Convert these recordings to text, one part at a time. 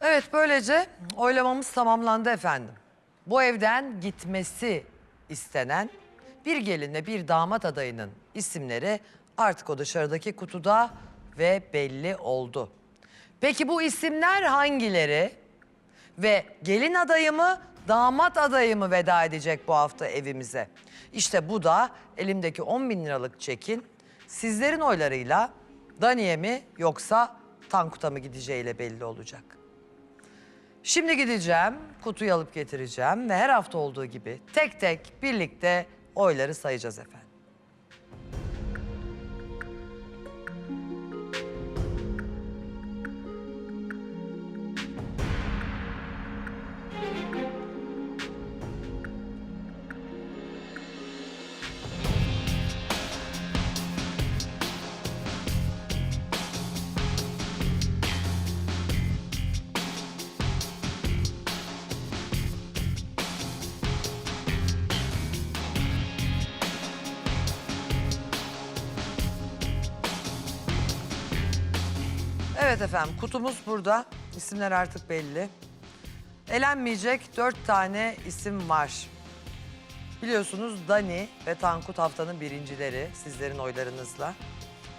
Evet böylece oylamamız tamamlandı efendim. Bu evden gitmesi istenen bir gelinle bir damat adayının isimleri artık o dışarıdaki kutuda ve belli oldu. Peki bu isimler hangileri? Ve gelin adayı mı, damat adayı mı veda edecek bu hafta evimize? İşte bu da elimdeki 10 bin liralık çekin sizlerin oylarıyla Daniye mi yoksa Tankut'a mı gideceğiyle belli olacak. Şimdi gideceğim, kutuyu alıp getireceğim ve her hafta olduğu gibi tek tek birlikte oyları sayacağız efendim. Evet efendim kutumuz burada. İsimler artık belli. Elenmeyecek dört tane isim var. Biliyorsunuz Dani ve Tankut haftanın birincileri sizlerin oylarınızla.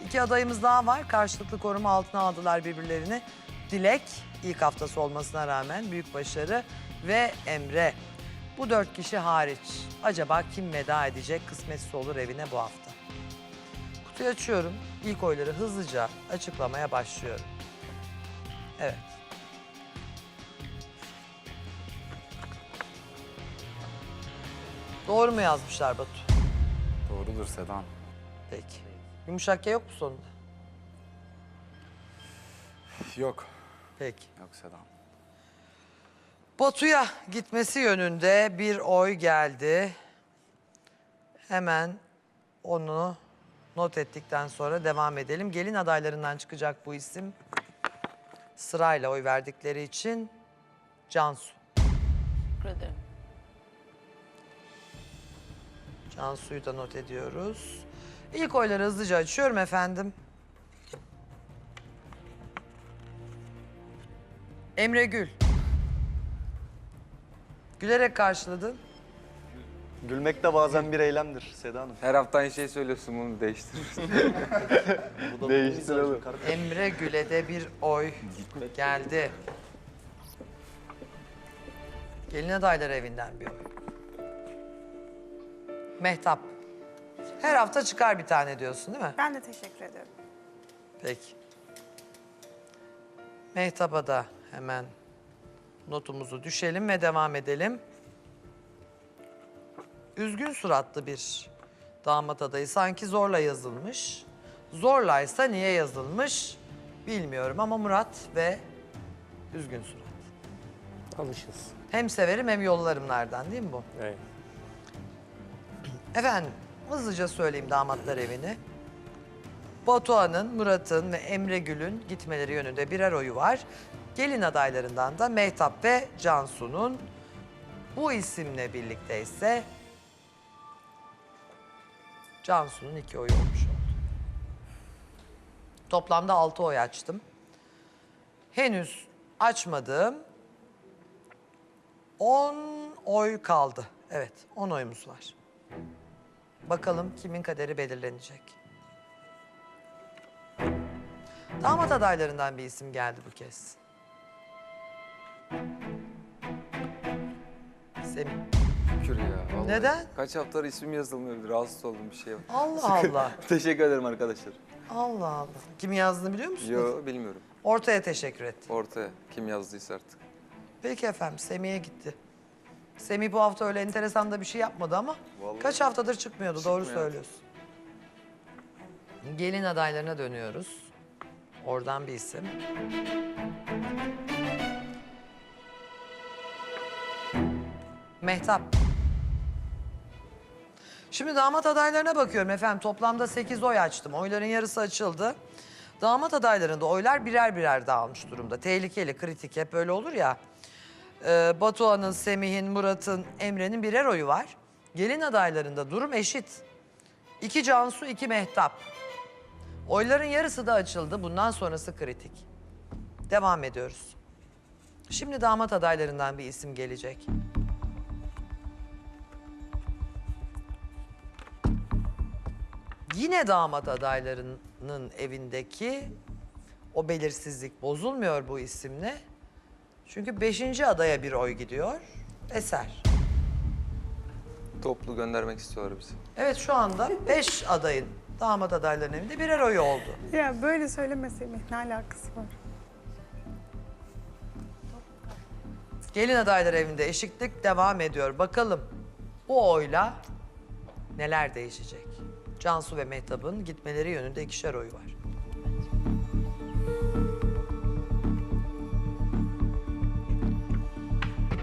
İki adayımız daha var. Karşılıklı koruma altına aldılar birbirlerini. Dilek ilk haftası olmasına rağmen büyük başarı ve Emre. Bu dört kişi hariç. Acaba kim veda edecek kısmetsiz olur evine bu hafta? Kutuyu açıyorum. İlk oyları hızlıca açıklamaya başlıyorum. Evet. Doğru mu yazmışlar Batu? Doğrudur Sedan. Peki. Yumuşak G yok mu sonunda? Yok. Peki. Yok Sedan. Batu'ya gitmesi yönünde bir oy geldi. Hemen onu not ettikten sonra devam edelim. Gelin adaylarından çıkacak bu isim. Sırayla oy verdikleri için Cansu. Teşekkür ederim. Cansu'yu da not ediyoruz. İlk oyları hızlıca açıyorum efendim. Emre Gül. Gülerek karşıladın. Gülmek de bazen bir eylemdir Seda Hanım. Her hafta aynı şeyi söylüyorsun bunu değiştirirsin. Bu da Değiştir benim oğlum. mizacım kardeşim. Emre Gül'e de bir oy geldi. Gelin adayları evinden bir oy. Mehtap. Her hafta çıkar bir tane diyorsun değil mi? Ben de teşekkür ederim. Peki. Mehtap'a da hemen notumuzu düşelim ve devam edelim. Üzgün suratlı bir damat adayı sanki zorla yazılmış. Zorlaysa niye yazılmış bilmiyorum ama Murat ve üzgün surat. Alışız. Hem severim hem yollarımlardan değil mi bu? Evet. Efendim hızlıca söyleyeyim damatlar evini. Batuhan'ın, Murat'ın ve Emre Gül'ün gitmeleri yönünde birer oyu var. Gelin adaylarından da Mehtap ve Cansu'nun bu isimle birlikte ise Cansu'nun iki oyu olmuş oldu. Toplamda altı oy açtım. Henüz açmadığım 10 oy kaldı. Evet, 10 oyumuz var. Bakalım kimin kaderi belirlenecek. Damat adaylarından bir isim geldi bu kez. Semih. Şükür ya. vallahi. Neden? Kaç haftadır ismim yazılmıyor. Rahatsız oldum bir şey var. Allah Allah. Teşekkür ederim arkadaşlar. Allah Allah. Kim yazdığını biliyor musunuz? Yo bilmiyorum. Ortaya teşekkür etti. Ortaya kim yazdıysa artık. Peki efendim Semih'e gitti. Semih bu hafta öyle enteresan da bir şey yapmadı ama Vallahi kaç haftadır çıkmıyordu doğru çıkmıyor. söylüyorsun. Gelin adaylarına dönüyoruz. Oradan bir isim. Mehtap. Şimdi damat adaylarına bakıyorum efendim. Toplamda 8 oy açtım. Oyların yarısı açıldı. Damat adaylarında oylar birer birer dağılmış durumda. Tehlikeli, kritik hep öyle olur ya. Ee, Batuhan'ın, Semih'in, Murat'ın, Emre'nin birer oyu var. Gelin adaylarında durum eşit. İki Cansu, iki Mehtap. Oyların yarısı da açıldı. Bundan sonrası kritik. Devam ediyoruz. Şimdi damat adaylarından bir isim gelecek. Yine damat adaylarının evindeki o belirsizlik bozulmuyor bu isimle. Çünkü beşinci adaya bir oy gidiyor. Eser. Toplu göndermek istiyorlar bizi. Evet şu anda beş adayın damat adaylarının evinde birer oy oldu. Ya böyle söylemeseydim ne alakası var? Gelin adaylar evinde eşitlik devam ediyor. Bakalım bu oyla neler değişecek? Cansu ve Mehtap'ın gitmeleri yönünde ikişer oyu var.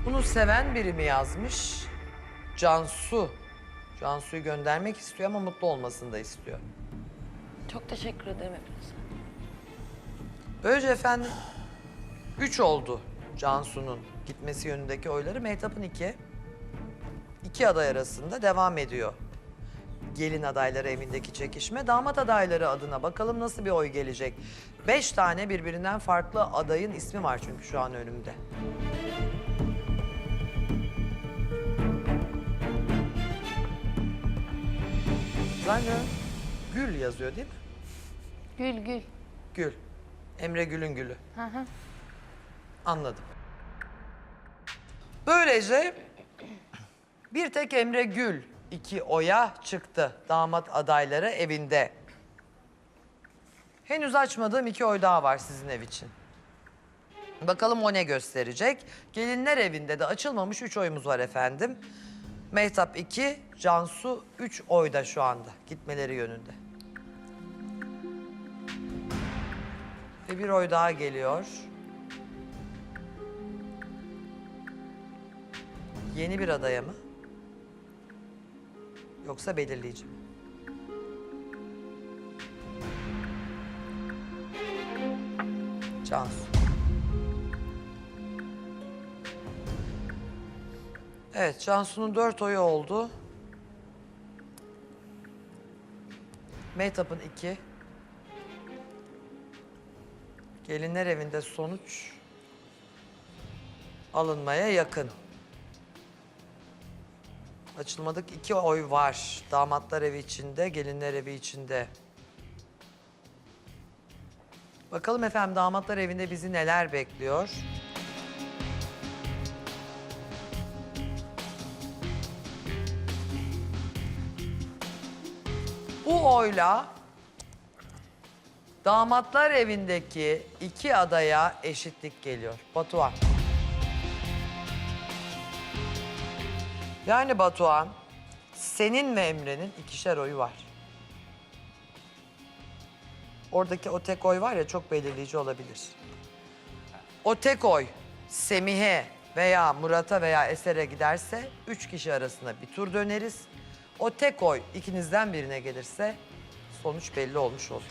Bunu seven biri mi yazmış? Cansu. Cansu'yu göndermek istiyor ama mutlu olmasını da istiyor. Çok teşekkür ederim hepinize. Böylece efendim üç oldu Cansu'nun gitmesi yönündeki oyları. Mehtap'ın iki. İki aday arasında devam ediyor. Gelin adayları evindeki çekişme. Damat adayları adına bakalım nasıl bir oy gelecek. Beş tane birbirinden farklı adayın ismi var çünkü şu an önümde. Zannediyorum Gül yazıyor değil mi? Gül gül. Gül. Emre Gül'ün gülü. Hı hı. Anladım. Böylece bir tek Emre Gül iki oya çıktı damat adayları evinde. Henüz açmadığım iki oy daha var sizin ev için. Bakalım o ne gösterecek. Gelinler evinde de açılmamış üç oyumuz var efendim. Mehtap 2, Cansu 3 oyda şu anda gitmeleri yönünde. Ve bir oy daha geliyor. Yeni bir adaya mı? Yoksa belirleyici mi? Cansu. Evet, Cansu'nun dört oyu oldu. Mehtap'ın iki. Gelinler evinde sonuç alınmaya yakın. Açılmadık iki oy var. Damatlar evi içinde, gelinler evi içinde. Bakalım efendim damatlar evinde bizi neler bekliyor? Bu oyla damatlar evindeki iki adaya eşitlik geliyor. Batuhan. Yani Batuhan, senin ve Emre'nin ikişer oyu var. Oradaki o tek oy var ya çok belirleyici olabilir. O tek oy Semih'e veya Murat'a veya Eser'e giderse üç kişi arasında bir tur döneriz. O tek oy ikinizden birine gelirse sonuç belli olmuş olur.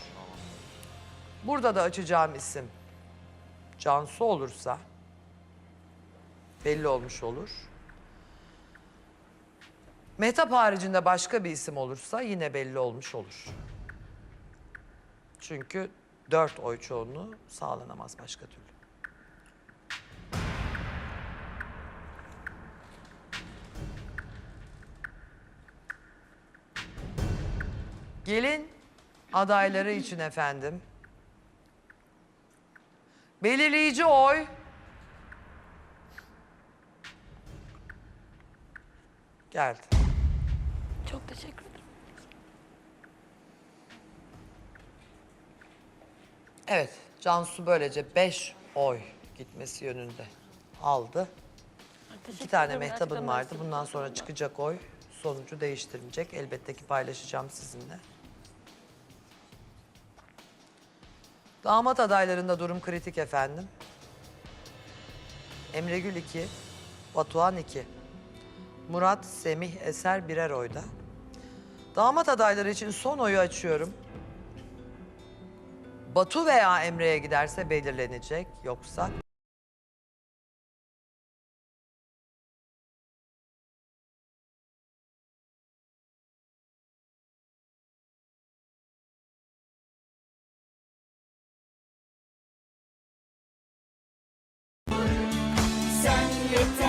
Burada da açacağım isim Cansu olursa belli olmuş olur. Mehtap haricinde başka bir isim olursa yine belli olmuş olur. Çünkü dört oy çoğunluğu sağlanamaz başka türlü. Gelin adayları için efendim. Belirleyici oy geldi. Çok teşekkür ederim. Evet, Cansu böylece beş oy gitmesi yönünde aldı. İki tane Gerçekten vardı. Bundan sonra çıkacak oy sonucu değiştirecek. Elbette ki paylaşacağım sizinle. Damat adaylarında durum kritik efendim. Emre Gül 2, Batuhan 2. Murat Semih Eser birer oyda. Damat adayları için son oyu açıyorum. Batu veya Emre'ye giderse belirlenecek yoksa... Sen yeter.